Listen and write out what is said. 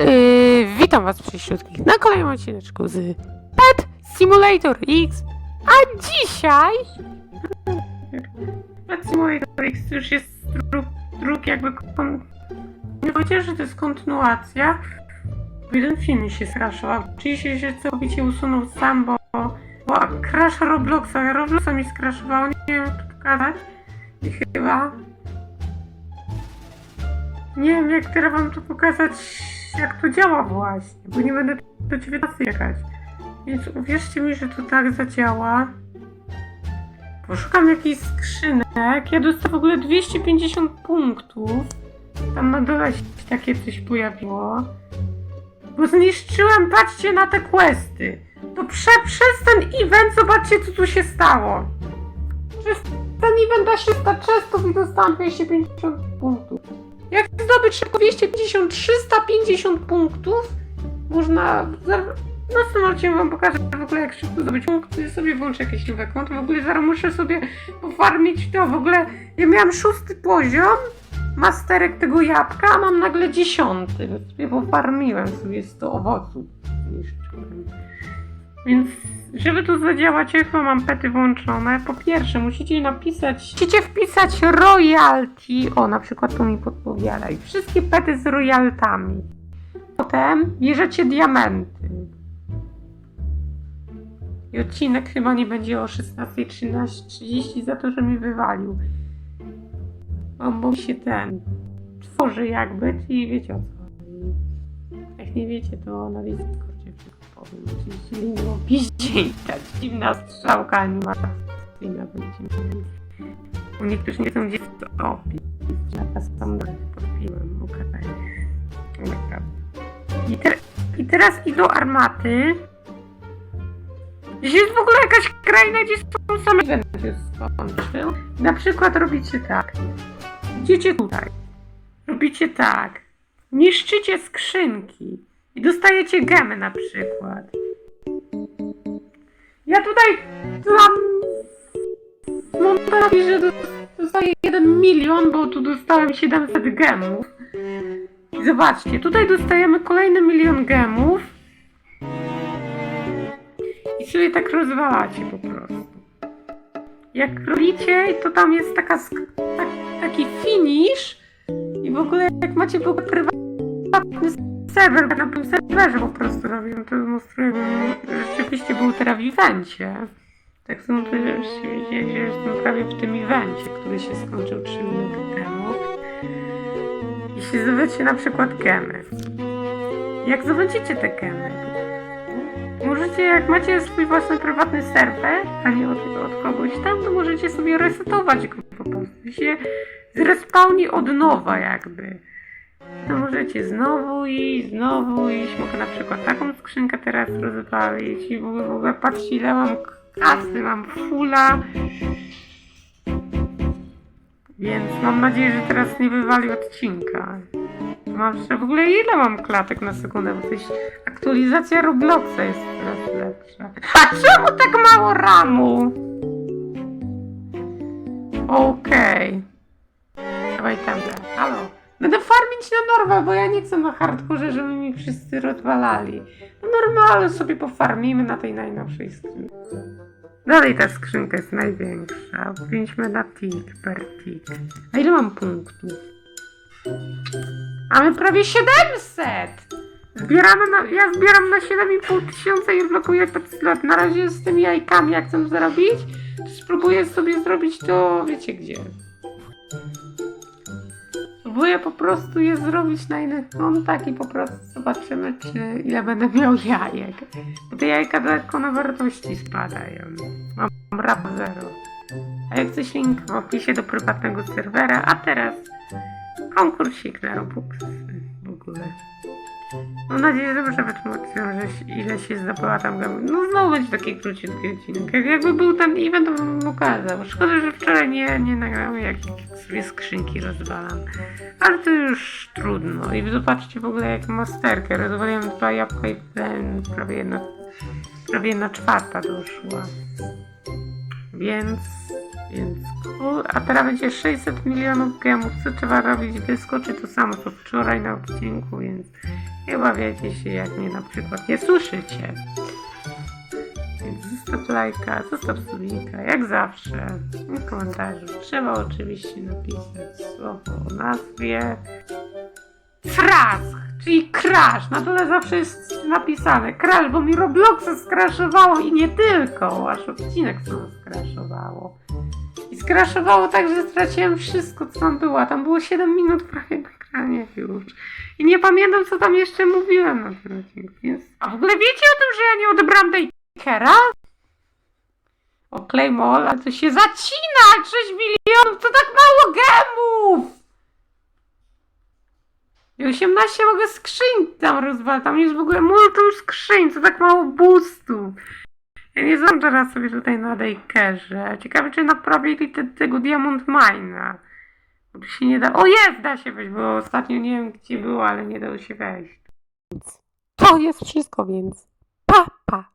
Yy, witam was wszystkich na kolejnym odcineczku z Pet Simulator X, a dzisiaj... Pet Simulator X już jest dru druk jakby... Kon... Nie powiedziałem, że to jest kontynuacja. Jeden film mi się skraszował. Czyli się, się całkowicie usunął sam, bo... Bo crash Robloxa, Robloxa mi skraszowało, nie wiem jak to pokazać. I chyba... Nie wiem, jak teraz wam to pokazać, jak to działa właśnie, bo nie będę do 19 jechać. Więc uwierzcie mi, że to tak zadziała. Poszukam jakichś skrzynek. Ja dostałem w ogóle 250 punktów. Tam na dole się takie coś pojawiło. Bo zniszczyłem, patrzcie na te questy. To prze, przez ten event zobaczcie, co tu się stało. Przez ten event da się stać i dostałam 250 punktów. Jak zdobyć szybko 250, 350 punktów, można... W następnym wam pokażę w ogóle jak szybko zdobyć punkty, sobie włączę jakieś nowe konto, w ogóle zaraz muszę sobie pofarmić to, w ogóle ja miałam szósty poziom, masterek tego jabłka, a mam nagle dziesiąty, więc sobie pofarmiłem sobie 100 owoców. Więc żeby tu zadziałać, ja chyba mam pety włączone. Po pierwsze, musicie napisać, musicie wpisać royalty. O, na przykład to mi podpowiada. I wszystkie pety z royaltami. Potem bierzecie diamenty. I odcinek chyba nie będzie o 16.13.30 za to, że mi wywalił. Bo, bo się ten tworzy jakby, czyli wiecie o co. Jak nie wiecie, to wszystko powiem. Oczywiście link w opisie i ta dziwna strzałka animacyjna będzie mieli. Bo niektórzy nie chcą gdzieś to opis. Ja sam podpiłem, okej. Dobra. I, te, I teraz idą armaty. Gdzieś jest w ogóle jakaś kraina, gdzie są same się skończył. Na przykład robicie tak. Idziecie tutaj. Robicie tak. Niszczycie skrzynki. I dostajecie gemy na przykład. Ja tutaj mam montażi, że do- dostaję 1 milion, bo tu dostałem 700 gemów. I zobaczcie, tutaj dostajemy kolejny milion gemów. I sobie tak rozwalacie po prostu. Jak robicie, to tam jest taka, tak, taki finish i w ogóle jak macie prywatny serwer, na tym serwerze po prostu robią, to demonstruję, bym rzeczywiście był teraz w evencie. Tak są to rzeczywiście, jestem prawie w tym evencie, który się skończył 3 minuty temu. Jeśli zdobycie na przykład gemy. Jak zdobędziecie te gemy, możecie, jak macie swój własny prywatny serwer, a nie od, od kogoś tam, to możecie sobie resetować go po prostu. Się zrespawni od nowa jakby. Możecie znowu iść, znowu iść. Mogę na przykład taką skrzynkę teraz rozwalić i w ogóle, patrzcie ile mam kasy, mam fulla. Więc mam nadzieję, że teraz nie wywali odcinka. Mam że w ogóle ile mam klatek na sekundę, bo coś aktualizacja Robloxa jest coraz lepsza. A czemu tak mało ramu? Okej. Dawaj tam, halo. Będę farmić na normę, bo ja nie chcę na hardkorze, żeby mi wszyscy rozwalali. No normalnie sobie pofarmimy na tej najnowszej skrzynce. Dalej ta skrzynka jest największa. Pięćmy na tick per tick. A ile mam punktów? Mamy prawie 700! Zbieramy na, ja zbieram na 7,5 tysiąca i blokuję slot. Na razie z tymi jajkami, jak chcę zrobić, to spróbuję sobie zrobić to, wiecie gdzie. Próbuję po prostu je zrobić na innych kontach i po prostu zobaczymy, czy ile będę miał jajek. Bo te jajka na wartości spadają. Mam rap zero. A jak coś link w opisie do prywatnego serwera, a teraz konkursik na Robuxy w ogóle. Mam nadzieję, że dobrze wytłumaczyłem, że ile się zdobyła tam gamy. No znowu będzie taki króciutki odcinek. Jak, jakby był ten event, to bym pokazał. Szkoda, że wczoraj nie, nie nagrałem, jak sobie skrzynki rozwalam. Ale to już trudno. I zobaczcie w ogóle jak masterkę. Rozwaliłem dwa jabłka i ten prawie jedna, prawie jedna czwarta doszła. Więc, więc A teraz będzie 600 milionów gemów. Co trzeba robić? Wyskoczy to samo co wczoraj na odcinku, więc chyba wiecie się, jak mnie na przykład nie słyszycie. Więc zostaw lajka, zostaw subika, jak zawsze. W komentarzu trzeba oczywiście napisać słowo o nazwie. Frask, czyli crash. Na dole zawsze jest napisane crash, bo mi Robloxa skraszowało i nie tylko, aż odcinek samo skraszowało. Skraszowało tak, że straciłem wszystko, co tam było. Tam było 7 minut prawie na ekranie już. I nie pamiętam, co tam jeszcze mówiłem na tym odcinku, więc... A w ogóle wiecie o tym, że ja nie odebrałam Dakera? O Claymore, ale to się zacina! 6 milionów to tak mało gemów! I 18 mogę skrzyń tam rozwalać. Tam jest w ogóle multum skrzyń, co tak mało boostów. Ja nie znam teraz sobie tutaj na Dakerze. Ciekawe, czy naprawili te, tego Diamond Mine'a. Bo się nie da... O jest, da się wejść, bo ostatnio nie wiem gdzie było, ale nie dało się wejść. To jest wszystko, więc pa, pa.